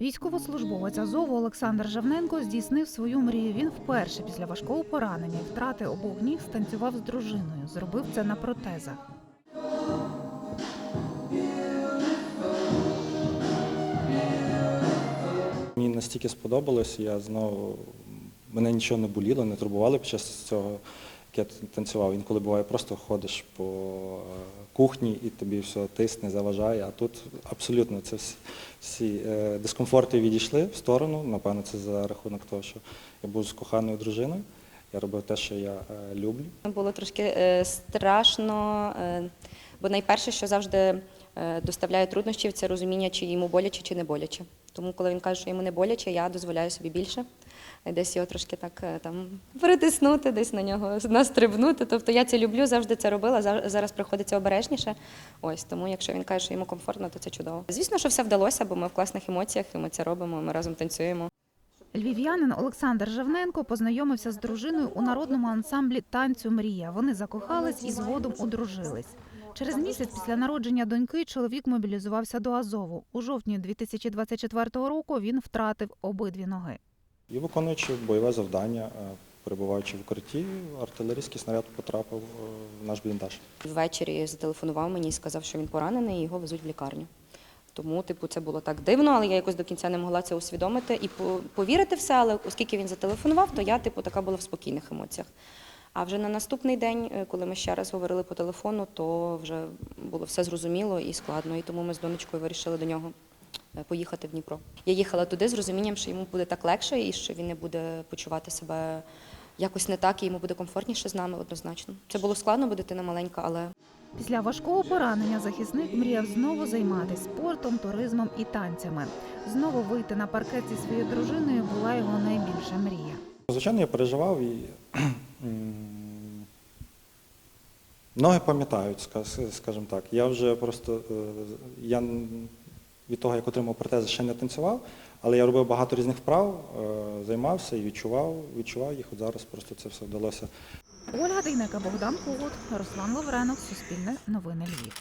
Військовослужбовець Азову Олександр Жавненко здійснив свою мрію. Він вперше після важкого поранення і втрати обох ніг станцював з дружиною. Зробив це на протезах. Мені настільки сподобалось, я знову мене нічого не боліло, не турбувало під час цього, як я танцював. Інколи буває, просто ходиш по кухні і тобі все тисне, заважає. А тут абсолютно це всі, всі е, дискомфорти відійшли в сторону. Напевно, це за рахунок того, що я був з коханою дружиною. Я робив те, що я е, люблю. Було трошки е, страшно, бо найперше, що завжди доставляє труднощів, це розуміння, чи йому боляче, чи не боляче. Тому, коли він каже, що йому не боляче, я дозволяю собі більше. Е, Десь його трошки так е, там притиснути, десь на нього настрибнути. Тобто я це люблю, завжди це робила. Зараз приходиться обережніше. Ось тому, якщо він каже, що йому комфортно, то це чудово. Звісно, що все вдалося, бо ми в класних емоціях, і ми це робимо. Ми разом танцюємо. Львів'янин Олександр Жавненко познайомився з дружиною у народному ансамблі танцю Мрія. Вони закохались і згодом одружились. Через місяць після народження доньки чоловік мобілізувався до Азову. У жовтні 2024 року він втратив обидві ноги. І виконуючи бойове завдання, е, перебуваючи в укритті, артилерійський снаряд потрапив е, в наш бліндаж. Ввечері зателефонував мені і сказав, що він поранений і його везуть в лікарню. Тому, типу, це було так дивно, але я якось до кінця не могла це усвідомити і по- повірити все. Але оскільки він зателефонував, то я, типу, така була в спокійних емоціях. А вже на наступний день, е, коли ми ще раз говорили по телефону, то вже було все зрозуміло і складно. І тому ми з донечкою вирішили до нього е, поїхати в Дніпро. Я їхала туди з розумінням, що йому буде так легше і що він не буде почувати себе якось не так, і йому буде комфортніше з нами однозначно. Це було складно, бо дитина маленька, але Після важкого поранення захисник мріяв знову займатися спортом, туризмом і танцями. Знову вийти на паркет зі своєю дружиною була його найбільша мрія. Звичайно, я переживав і ноги пам'ятають, скажімо так. Я вже просто е, я від того, як отримав протези, ще не танцював, але я робив багато різних вправ, е, займався і відчував, відчував їх. От зараз просто це все вдалося Ольга Дейнека, Богдан Когут, Руслан Лавренов, Суспільне новини Львів.